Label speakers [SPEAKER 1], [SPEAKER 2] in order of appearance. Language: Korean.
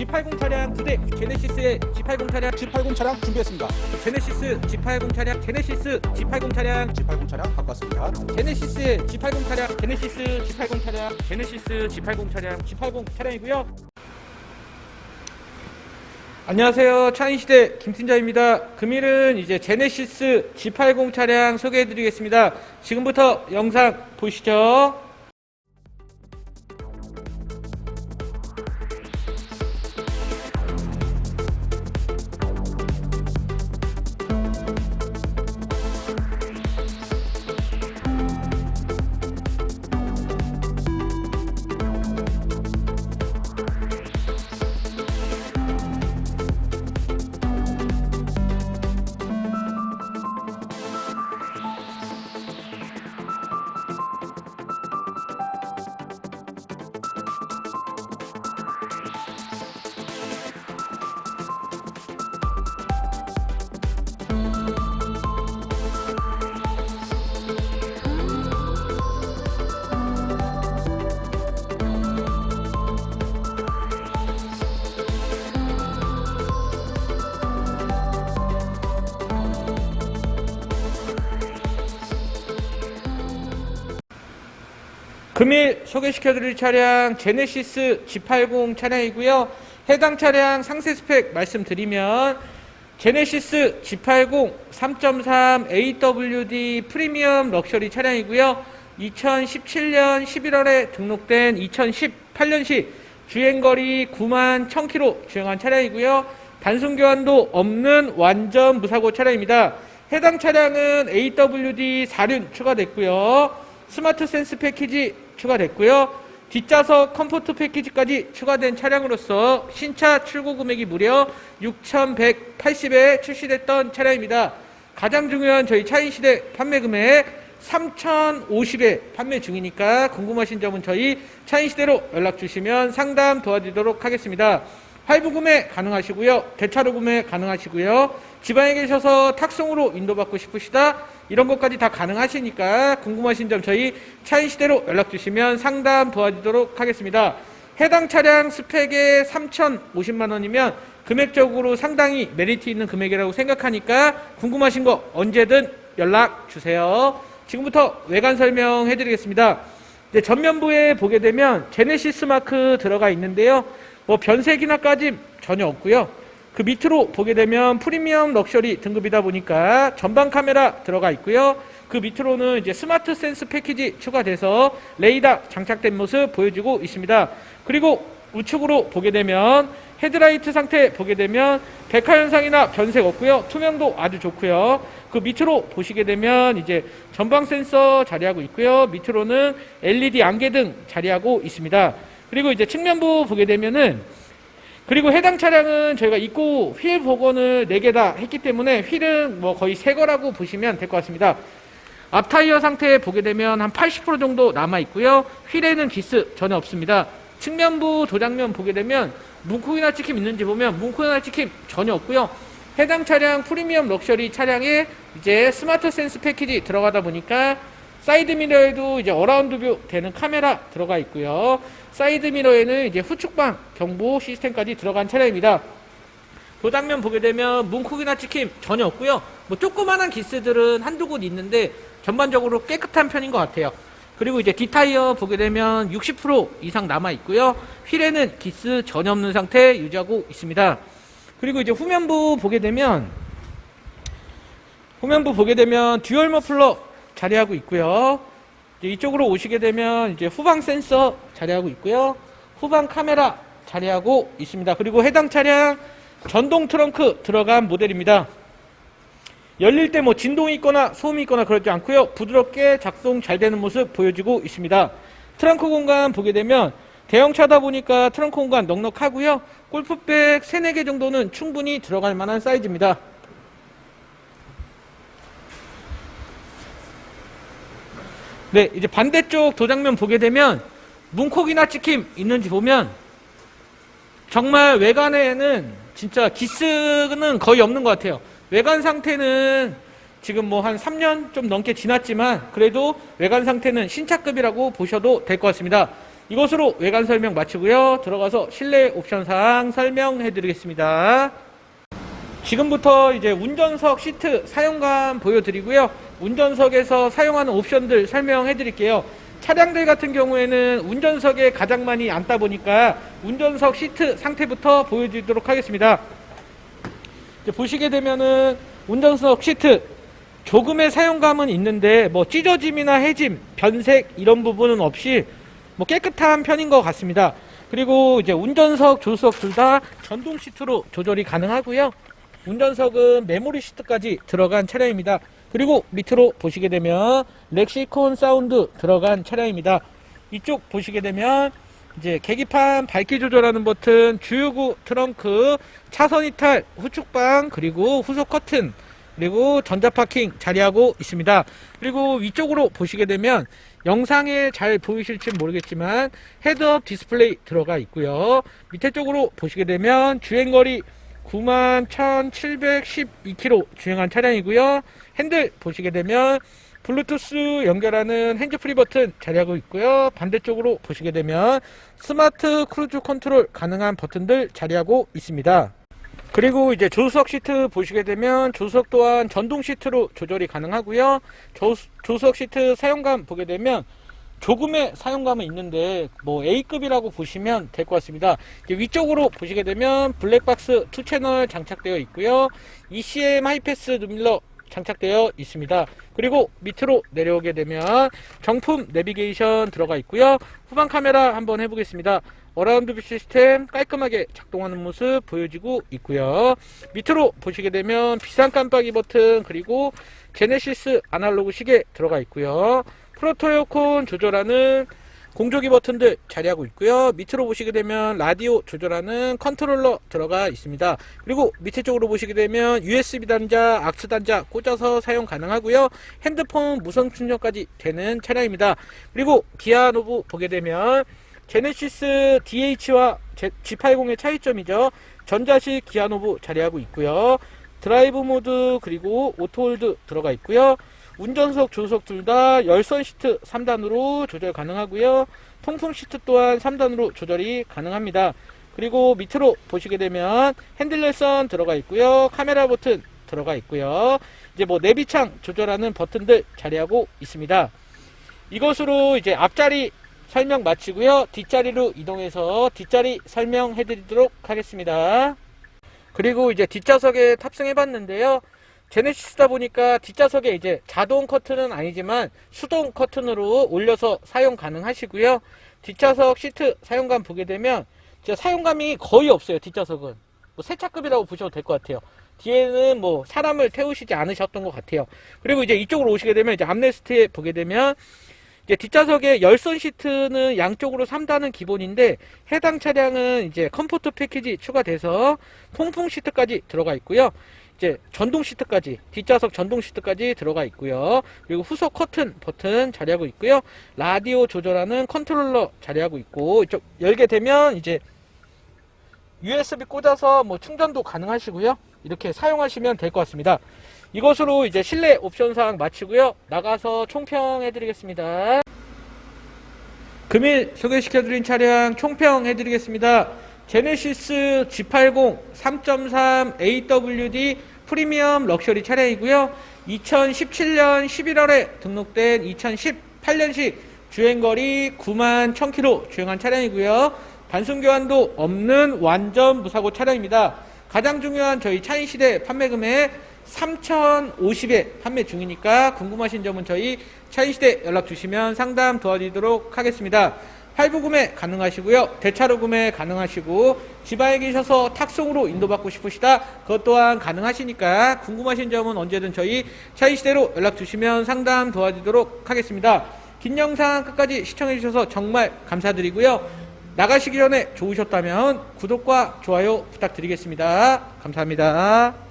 [SPEAKER 1] G80 차량 두 대, 제네시스의 G80 차량,
[SPEAKER 2] G80 차량 준비했습니다.
[SPEAKER 1] 제네시스 G80 차량, 제네시스 G80 차량,
[SPEAKER 2] G80 차량 갖고 왔습니다.
[SPEAKER 1] 제네시스의 G80 차량, 제네시스 G80 차량, 제네시스 G80 차량, G80 차량이고요. 안녕하세요. 차인시대 김팀장입니다. 금일은 이제 제네시스 G80 차량 소개해드리겠습니다. 지금부터 영상 보시죠. 금일 소개시켜드릴 차량 제네시스 G80 차량이고요. 해당 차량 상세 스펙 말씀드리면 제네시스 G80 3.3 AWD 프리미엄 럭셔리 차량이고요. 2017년 11월에 등록된 2018년식 주행거리 9만 1000km 주행한 차량이고요. 단순 교환도 없는 완전 무사고 차량입니다. 해당 차량은 AWD 4륜 추가됐고요. 스마트 센스 패키지 추가됐고요. 뒷좌석 컴포트 패키지까지 추가된 차량으로서 신차 출고 금액이 무려 6,180에 출시됐던 차량입니다. 가장 중요한 저희 차인 시대 판매 금액 3,050에 판매 중이니까 궁금하신 점은 저희 차인 시대로 연락 주시면 상담 도와드리도록 하겠습니다. 할부 구매 가능하시고요. 대차로 구매 가능하시고요. 지방에 계셔서 탁송으로 인도받고 싶으시다. 이런 것까지 다 가능하시니까 궁금하신 점 저희 차인시대로 연락 주시면 상담 도와드리도록 하겠습니다. 해당 차량 스펙에 3,050만 원이면 금액적으로 상당히 메리트 있는 금액이라고 생각하니까 궁금하신 거 언제든 연락 주세요. 지금부터 외관 설명해 드리겠습니다. 전면부에 보게 되면 제네시스 마크 들어가 있는데요. 뭐 변색이나 까짐 전혀 없고요. 그 밑으로 보게 되면 프리미엄 럭셔리 등급이다 보니까 전방 카메라 들어가 있고요. 그 밑으로는 이제 스마트 센스 패키지 추가돼서 레이더 장착된 모습 보여주고 있습니다. 그리고 우측으로 보게 되면 헤드라이트 상태 보게 되면 백화 현상이나 변색 없고요. 투명도 아주 좋고요. 그 밑으로 보시게 되면 이제 전방 센서 자리하고 있고요. 밑으로는 LED 안개 등 자리하고 있습니다. 그리고 이제 측면부 보게 되면은 그리고 해당 차량은 저희가 입고 휠 복원을 4개 다 했기 때문에 휠은 뭐 거의 새 거라고 보시면 될 것 같습니다. 앞 타이어 상태 보게 되면 한 80% 정도 남아 있고요. 휠에는 기스 전혀 없습니다. 측면부 도장면 보게 되면 문콕이나 찍힘 있는지 보면 문콕이나 찍힘 전혀 없고요. 해당 차량 프리미엄 럭셔리 차량에 이제 스마트 센스 패키지 들어가다 보니까 사이드 미러에도 이제 어라운드 뷰 되는 카메라 들어가 있고요. 사이드 미러에는 이제 후측방 경보 시스템까지 들어간 차량입니다. 도장면 보게 되면 문콕이나 찍힘 전혀 없고요. 뭐 조그만한 기스들은 한두 곳 있는데 전반적으로 깨끗한 편인 것 같아요. 그리고 이제 뒷타이어 보게 되면 60% 이상 남아 있고요. 휠에는 기스 전혀 없는 상태 유지하고 있습니다. 그리고 이제 후면부 보게 되면 후면부 보게 되면 듀얼 머플러 자리하고 있고요. 이쪽으로 오시게 되면 이제 후방 센서 자리하고 있고요. 후방 카메라 자리하고 있습니다. 그리고 해당 차량 전동 트렁크 들어간 모델입니다. 열릴 때 뭐 진동이 있거나 소음이 있거나 그러지 않고요. 부드럽게 작동 잘 되는 모습 보여주고 있습니다. 트렁크 공간 보게 되면 대형차다 보니까 트렁크 공간 넉넉하고요. 골프백 3, 4개 정도는 충분히 들어갈 만한 사이즈입니다. 네, 이제 반대쪽 도장면 보게 되면 문콕이나 찍힘 있는지 보면 정말 외관에는 진짜 기스는 거의 없는 것 같아요. 외관 상태는 지금 뭐 한 3년 좀 넘게 지났지만 그래도 외관 상태는 신차급이라고 보셔도 될 것 같습니다. 이것으로 외관 설명 마치고요. 들어가서 실내 옵션 사항 설명해 드리겠습니다. 지금부터 이제 운전석 시트 사용감 보여드리고요. 운전석에서 사용하는 옵션들 설명해 드릴게요. 차량들 같은 경우에는 운전석에 가장 많이 앉다 보니까 운전석 시트 상태부터 보여드리도록 하겠습니다. 보시게 되면은 운전석 시트 조금의 사용감은 있는데 뭐 찢어짐이나 해짐, 변색 이런 부분은 없이 뭐 깨끗한 편인 것 같습니다. 그리고 이제 운전석, 조수석 둘 다 전동 시트로 조절이 가능하고요. 운전석은 메모리 시트까지 들어간 차량입니다. 그리고 밑으로 보시게 되면 렉시콘 사운드 들어간 차량입니다. 이쪽 보시게 되면 이제 계기판 밝기 조절하는 버튼, 주유구 트렁크, 차선 이탈, 후축방, 그리고 후속 커튼, 그리고 전자 파킹 자리하고 있습니다. 그리고 위쪽으로 보시게 되면 영상에 잘 보이실지 모르겠지만 헤드업 디스플레이 들어가 있고요. 밑에 쪽으로 보시게 되면 주행거리 91,712km 주행한 차량이고요. 핸들 보시게 되면 블루투스 연결하는 핸즈프리 버튼 자리하고 있고요. 반대쪽으로 보시게 되면 스마트 크루즈 컨트롤 가능한 버튼들 자리하고 있습니다. 그리고 이제 조수석 시트 보시게 되면 조수석 또한 전동 시트로 조절이 가능하고요. 조, 조수석 시트 사용감 보게 되면 조금의 사용감은 있는데 뭐 A급이라고 보시면 될 것 같습니다. 위쪽으로 보시게 되면 블랙박스 2채널 장착되어 있고요. ECM 하이패스 누밀러 장착되어 있습니다. 그리고 밑으로 내려오게 되면 정품 내비게이션 들어가 있고요. 후방 카메라 한번 해보겠습니다. 어라운드 뷰 시스템 깔끔하게 작동하는 모습 보여지고 있고요. 밑으로 보시게 되면 비상 깜빡이 버튼 그리고 제네시스 아날로그 시계 들어가 있고요. 프로토 에어컨 조절하는 공조기 버튼들 자리하고 있고요. 밑으로 보시게 되면 라디오 조절하는 컨트롤러 들어가 있습니다. 그리고 밑에 쪽으로 보시게 되면 USB 단자, 악스 단자 꽂아서 사용 가능하고요. 핸드폰 무선 충전까지 되는 차량입니다. 그리고 기아 노브 보게 되면 제네시스 DH와 G80의 차이점이죠. 전자식 기아 노브 자리하고 있고요. 드라이브 모드 그리고 오토홀드 들어가 있고요. 운전석, 조수석 둘 다 열선 시트 3단으로 조절 가능하고요. 통풍 시트 또한 3단으로 조절이 가능합니다. 그리고 밑으로 보시게 되면 핸들 열선 들어가 있고요. 카메라 버튼 들어가 있고요. 이제 뭐 내비창 조절하는 버튼들 자리하고 있습니다. 이것으로 이제 앞자리 설명 마치고요. 뒷자리로 이동해서 뒷자리 설명해 드리도록 하겠습니다. 그리고 이제 뒷좌석에 탑승해 봤는데요. 제네시스다 보니까 뒷좌석에 이제 자동 커튼은 아니지만 수동 커튼으로 올려서 사용 가능하시고요. 뒷좌석 시트 사용감 보게 되면 진짜 사용감이 거의 없어요. 뒷좌석은 뭐 세차급이라고 보셔도 될 것 같아요. 뒤에는 뭐 사람을 태우시지 않으셨던 것 같아요. 그리고 이제 이쪽으로 오시게 되면 이제 암레스트에 보게 되면 이제 뒷좌석에 열선 시트는 양쪽으로 3단은 기본인데 해당 차량은 이제 컴포트 패키지 추가돼서 통풍 시트까지 들어가 있고요. 이제 전동 시트까지 뒷좌석 전동 시트까지 들어가 있고요. 그리고 후속 커튼 버튼 자리하고 있고요. 라디오 조절하는 컨트롤러 자리하고 있고 이쪽 열게 되면 이제 USB 꽂아서 뭐 충전도 가능하시고요. 이렇게 사용하시면 될 것 같습니다. 이것으로 이제 실내 옵션 사항 마치고요. 나가서 총평해 드리겠습니다. 금일 소개시켜 드린 차량 총평 해 드리겠습니다. 제네시스 G80 3.3 AWD 프리미엄 럭셔리 차량이고요. 2017년 11월에 등록된 2018년식 주행거리 9만 1000km 주행한 차량이고요. 단순 교환도 없는 완전 무사고 차량입니다. 가장 중요한 저희 차인시대 판매 금액 3,050에 판매 중이니까 궁금하신 점은 저희 차인시대 연락 주시면 상담 도와드리도록 하겠습니다. 할부 구매 가능하시고요. 대차로 구매 가능하시고 지방에 계셔서 탁송으로 인도받고 싶으시다. 그것 또한 가능하시니까 궁금하신 점은 언제든 저희 차인시대로 연락 주시면 상담 도와드리도록 하겠습니다. 긴 영상 끝까지 시청해 주셔서 정말 감사드리고요. 나가시기 전에 좋으셨다면 구독과 좋아요 부탁드리겠습니다. 감사합니다.